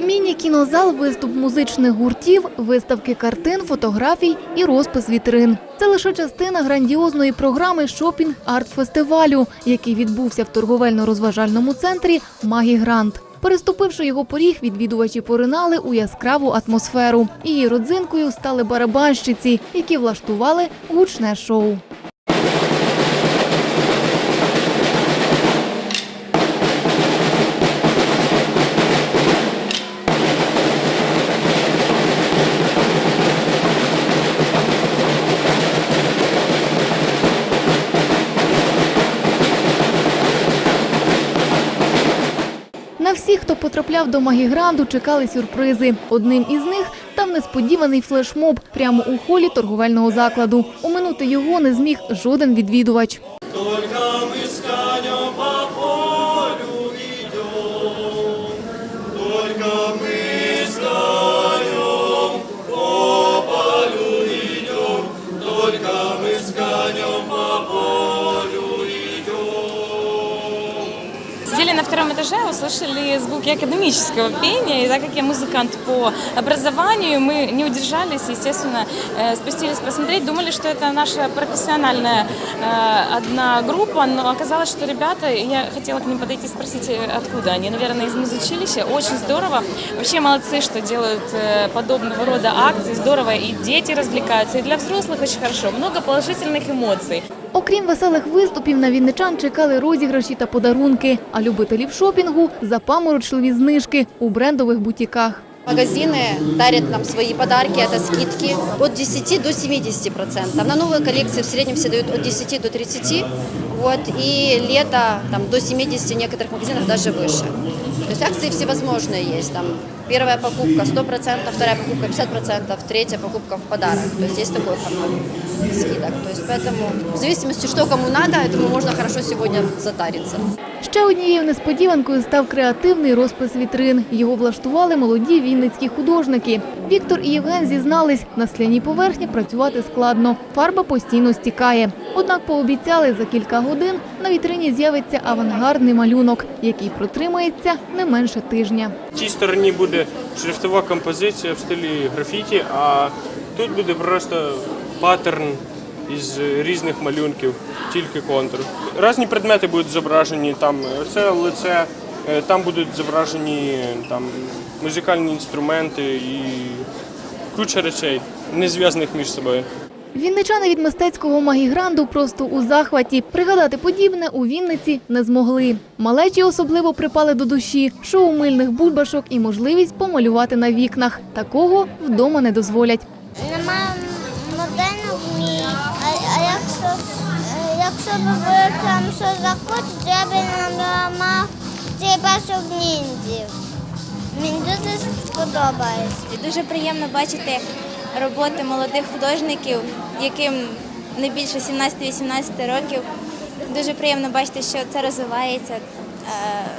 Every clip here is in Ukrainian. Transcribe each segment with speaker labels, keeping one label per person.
Speaker 1: Міні-кінозал, виступ музичних гуртів, виставки картин, фотографій і розпис вітрин. Це лише частина грандіозної програми шопінг арт-фестивалю, який відбувся в торговельно-розважальному центрі Магі Грант. Переступивши його поріг, відвідувачі поринали у яскраву атмосферу. Її родзинкою стали барабанщиці, які влаштували гучне шоу. Всіх, хто потрапляв до Магігранду, чекали сюрпризи. Одним із них став несподіваний флешмоб прямо у холі торговельного закладу. Оминути його не зміг жоден відвідувач.
Speaker 2: Только мы с конем
Speaker 3: втором этаже, услышали звуки академического пения, и так как я музыкант по образованию, мы не удержались, естественно, э, спустились посмотреть, думали, что это наша профессиональная э, одна группа, но оказалось, что ребята, я хотела к ним подойти и спросить, э, откуда они, наверное, из музучилища, очень здорово, вообще молодцы, что делают э, подобного рода акции, здорово, и дети развлекаются, и для взрослых очень хорошо, много положительных эмоций.
Speaker 1: Окрім веселих виступів, на вінничан чекали розіграші та подарунки, а любителів шопінгу запаморочливі знижки у брендових бутіках.
Speaker 4: Магазины дарят нам свои подарки, это скидки от 10 до 70 процентов. На новые коллекции в среднем все дают от 10 до 30, вот, и лето там, до 70 в некоторых магазинах даже выше. То есть акции всевозможные есть, там первая покупка 100 процентов, вторая покупка 50 процентов, третья покупка в подарок. То есть есть такой формат скидок. То есть поэтому в зависимости, что кому надо, этому можно хорошо сегодня затариться.
Speaker 1: Ще однією несподіванкою став креативний розпис вітрин. Його влаштували молоді вінницькі художники. Віктор і Євген зізнались, на скляній поверхні працювати складно. Фарба постійно стікає. Однак пообіцяли, за кілька годин на вітрині з'явиться авангардний малюнок, який протримається не менше тижня.
Speaker 5: В цій стороні буде шрифтова композиція в стилі графіті, а тут буде просто паттерн із різних малюнків, тільки контур. Різні предмети будуть зображені, там це лице, е, там будуть зображені там, музикальні інструменти і куча речей, не зв'язаних між собою.
Speaker 1: Вінничани від мистецького магігранду просто у захваті. Пригадати подібне у Вінниці не змогли. Малечі особливо припали до душі шоу мильних бульбашок і можливість помалювати на вікнах. Такого вдома не дозволять.
Speaker 6: Нема моделі вміє. А, а якщо, якщо б ви там що захочете, я б намалював цей башок ніндзів. Мені дуже сподобається.
Speaker 7: Дуже приємно бачити роботи молодих художників, яким не більше 17-18 років. Дуже приємно бачити, що це розвивається. Е,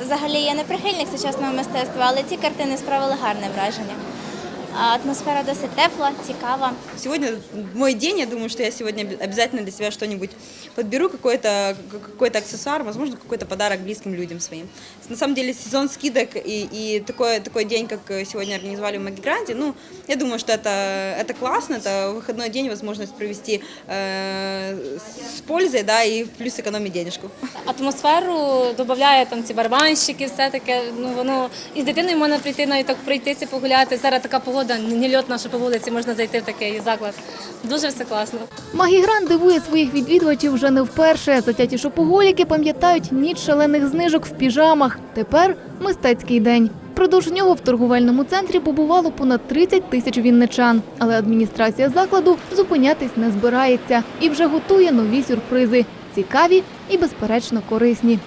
Speaker 7: Взагалі я не прихильник сучасного мистецтва, але ці картини справили гарне враження. А Атмосфера досить тепла, цікава.
Speaker 8: Сегодня мой день, я думаю, что я сегодня обя- обязательно для себя что-нибудь подберу, какой-то какой аксессуар, возможно, какой-то подарок близким людям своим. На самом деле сезон скидок и, и такой, такой день, как сегодня организовали в Магигранде, ну, я думаю, что это, это классно, это выходной день, возможность провести э, с пользой, да, и плюс экономить денежку.
Speaker 3: атмосферу додає там ці барабанщики, все таке. Ну воно і з дитиною можна прийти навіть так пройтися, погуляти. Зараз така погода, не льотна, що по вулиці можна зайти в такий заклад. Дуже все класно.
Speaker 1: Магігран дивує своїх відвідувачів вже не вперше. Затяті шопоголіки пам'ятають ніч шалених знижок в піжамах. Тепер мистецький день. Впродовж нього в торговельному центрі побувало понад 30 тисяч вінничан. Але адміністрація закладу зупинятись не збирається і вже готує нові сюрпризи. Цікаві і, безперечно, корисні.